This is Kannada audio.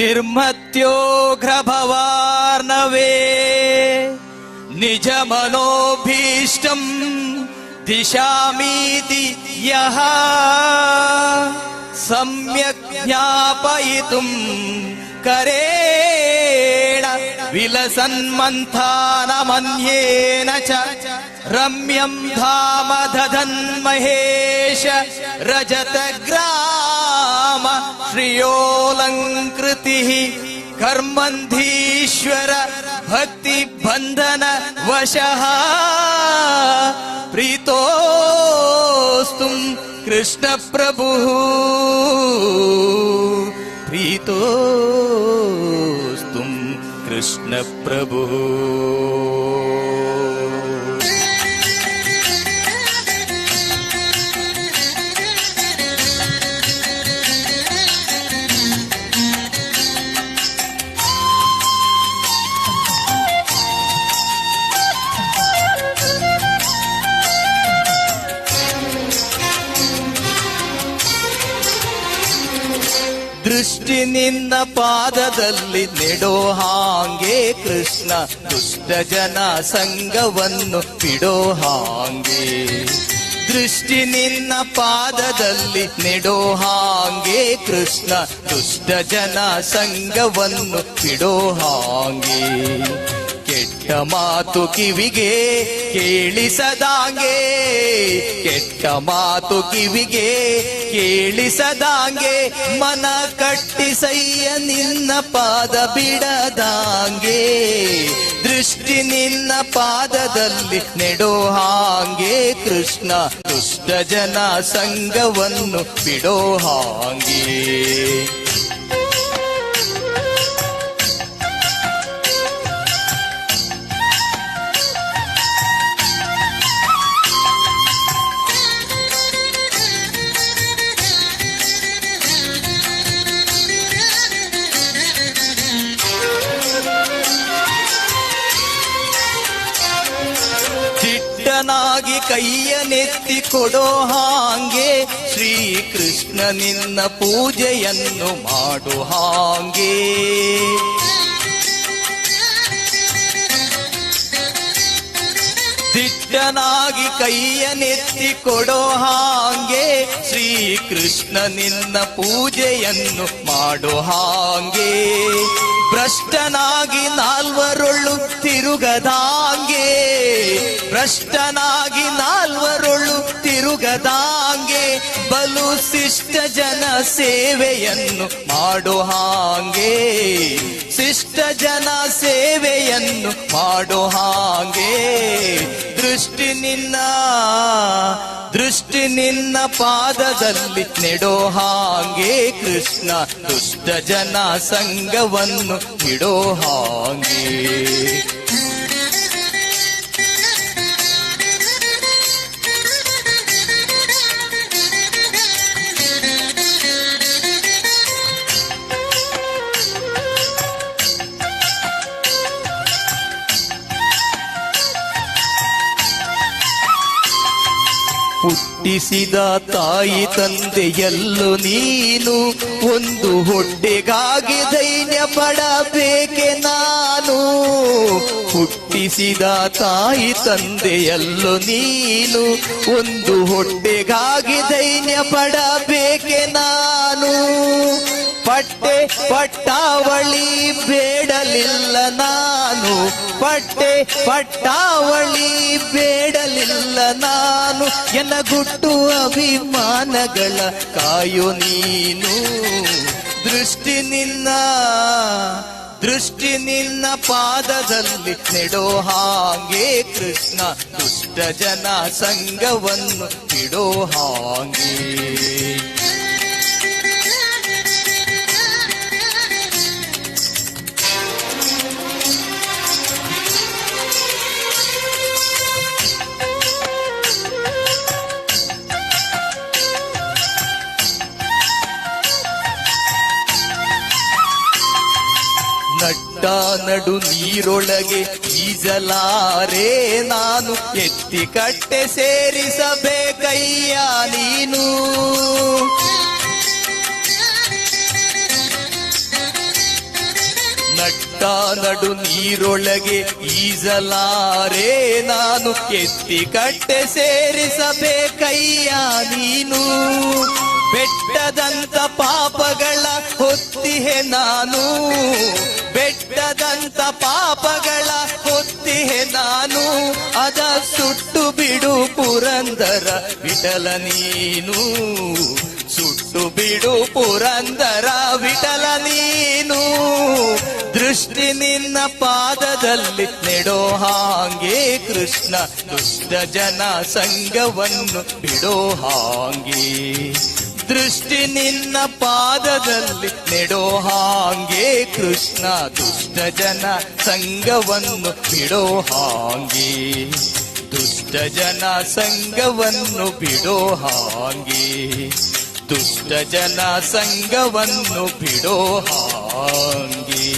निर्मत्योघ्रभवार्णवे निजमनोभीष्टम् दिशामीति यः सम्यक् ज्ञापयितुम् करेण विलसन्मन्थानमन्येन च रम्यम् धाम दधन्महेश रजतग्राम श्रियोऽलङ्कृतिः कर्मन्धीश्वर भक्तिबन्धन वशः। प्रीतोऽस्तुम् कृष्णप्रभुः। प्रीतोऽस्तुम् कृष्णप्रभुः ದೃಷ್ಟಿ ನಿನ್ನ ಪಾದದಲ್ಲಿ ನೆಡೋ ಹಾಂಗೆ ಕೃಷ್ಣ, ದುಷ್ಟ ಜನ ಸಂಗವನ್ನು ಬಿಡೋ ಹಾಂಗೆ. ದೃಷ್ಟಿ ನಿನ್ನ ಪಾದದಲ್ಲಿ ನೆಡೋ ಹಾಂಗೆ ಕೃಷ್ಣ, ದುಷ್ಟ ಜನ ಸಂಘವನ್ನು ಬಿಡೋ ಹಾಂಗೆ. ಕೆಟ್ಟ ಮಾತು ಕಿವಿಗೆ ಕೇಳಿಸದಾಂಗೆ, ಕೆಟ್ಟ ಮಾತು ಕಿವಿಗೆ ಕೇಳಿಸದಾಂಗೆ, ಮನ ಕಟ್ಟಿಸಯ್ಯ ನಿನ್ನ ಪಾದ ಬಿಡದಾಂಗೆ, ದೃಷ್ಟಿ ನಿನ್ನ ಪಾದದಲ್ಲಿ ನೆಡೋ ಹಾಂಗೆ, ಕೃಷ್ಣ ದುಷ್ಟ ಜನ ಸಂಘವನ್ನು ಬಿಡೋ ಹಾಂಗೆ. ಚಿಟ್ಟನಾಗಿ ಕೈಯ ನೆತ್ತಿ ಕೊಡೋ ಹಾಂಗೆ ಶ್ರೀಕೃಷ್ಣ ನಿನ್ನ ಪೂಜೆಯನ್ನು ಮಾಡು ಹಾಂಗೆ. ದಿಟ್ಟನಾಗಿ ಕೈಯ ನೆತ್ತಿ ಕೊಡೋ ಹಾಂಗೆ ಶ್ರೀಕೃಷ್ಣ ನಿನ್ನ ಪೂಜೆಯನ್ನು ಮಾಡೋ ಹಾಂಗೆ. ಭ್ರಷ್ಟನಾಗಿ ನಾಲ್ವರೊಳ್ಳು ತಿರುಗದಾಂಗೆ ಭ್ರಷ್ಟನಾಗಿ ನಾಲ್ವರೊಳು ತಿರುಗದಾಂಗೆ ಬಲು ಶಿಷ್ಟ ಜನ ಸೇವೆಯನ್ನು ಮಾಡೋ ಹಾಂಗೆ. ಶಿಷ್ಟ ಜನ ಸೇವೆಯನ್ನು ಮಾಡೋ ಹಾಂಗೆ. ದೃಷ್ಟಿ ನಿನ್ನ ದೃಷ್ಟಿ ನಿನ್ನ ಪಾದದಲ್ಲಿ ನೆಡೋ ಹಾಂಗೆ. ಕೃಷ್ಣ ದುಷ್ಟ ಜನ ಸಂಘವನ್ನು ಬಿಡೋ ಹಾಂಗೆ. ಹುಟ್ಟಿಸಿದ ತಾಯಿ ತಂದೆಯಲ್ಲೂ ನೀನು ಒಂದು ಹೊಟ್ಟೆಗಾಗಿ ಧೈರ್ಯ ಪಡಬೇಕೆ ನಾನು? ಹುಟ್ಟಿಸಿದ ತಾಯಿ ತಂದೆಯಲ್ಲೂ ನೀನು ಒಂದು ಹೊಟ್ಟೆಗಾಗಿ ಧೈರ್ಯ ಪಡಬೇಕೆ ಪಟ್ಟೆ ಪಟ್ಟಾವಳಿ ಬೇಡಲಿಲ್ಲ ನಾನು. ಪಟ್ಟೆ ಪಟ್ಟಾವಳಿ ಬೇಡಲಿಲ್ಲ ನಾನು. ಎನ್ನ ಗುಟ್ಟು ಅಭಿಮಾನಗಳ ಕಾಯೋ ನೀನು. ದೃಷ್ಟಿ ನಿನ್ನ ದೃಷ್ಟಿ ನಿನ್ನ ಪಾದದಲ್ಲಿ ನೆಡೋ ಹಾಗೆ ಕೃಷ್ಣ ದುಷ್ಟ ಜನ ಸಂಘವನ್ನು ಬಿಡೋ ಹಾಂಗೆ. ನಟ್ಟ ನಡು ನೀರೊಳಗೆ ಈಜಲಾರೆ ನಾನು. ಎತ್ತಿ ಕಟ್ಟೆ ಸೇರಿಸಬೇಕಯ್ಯ ನೀನು. ನಟ್ಟ ನಡು ನೀರೊಳಗೆ ಈಜಲಾರೆ ನಾನು. ಎತ್ತಿ ಕಟ್ಟೆ ಸೇರಿಸಬೇಕಯ್ಯ ನೀನು. ಬೆಟ್ಟದಂತ ಪಾಪಗಳ ಹೊತ್ತಿಹೆ ನಾನು, ಬೆಟ್ಟದಂತ ಪಾಪಗಳ ಹೊತ್ತಿಹೆ ನಾನು, ಅದ ಸುಟ್ಟು ಬಿಡು ಪುರಂದರ ವಿಠಲ ನೀನು, ಸುಟ್ಟು ಬಿಡು ಪುರಂದರ ವಿಠಲ ನೀನು, ದೃಷ್ಟಿ ನಿನ್ನ ಪಾದದಲ್ಲಿ ನೆಡೋ ಹಾಂಗೆ ಕೃಷ್ಣ ದುಷ್ಟ ಜನ ಸಂಘವನ್ನು ಬಿಡೋ ಹಾಂಗೆ. ದೃಷ್ಟಿ ನಿನ್ನ ಪಾದದಲ್ಲಿ ನೆಡೋ ಹಾಂಗೆ ಕೃಷ್ಣ ದುಷ್ಟ ಜನ ಸಂಘವನ್ನು ಬಿಡೋ ಹಾಂಗೆ. ದುಷ್ಟ ಜನ ಸಂಗವನ್ನು ಬಿಡೋ ಹಾಂಗೆ. ದುಷ್ಟ ಜನ ಸಂಗವನ್ನು ಬಿಡೋ ಹಾಂಗೆ.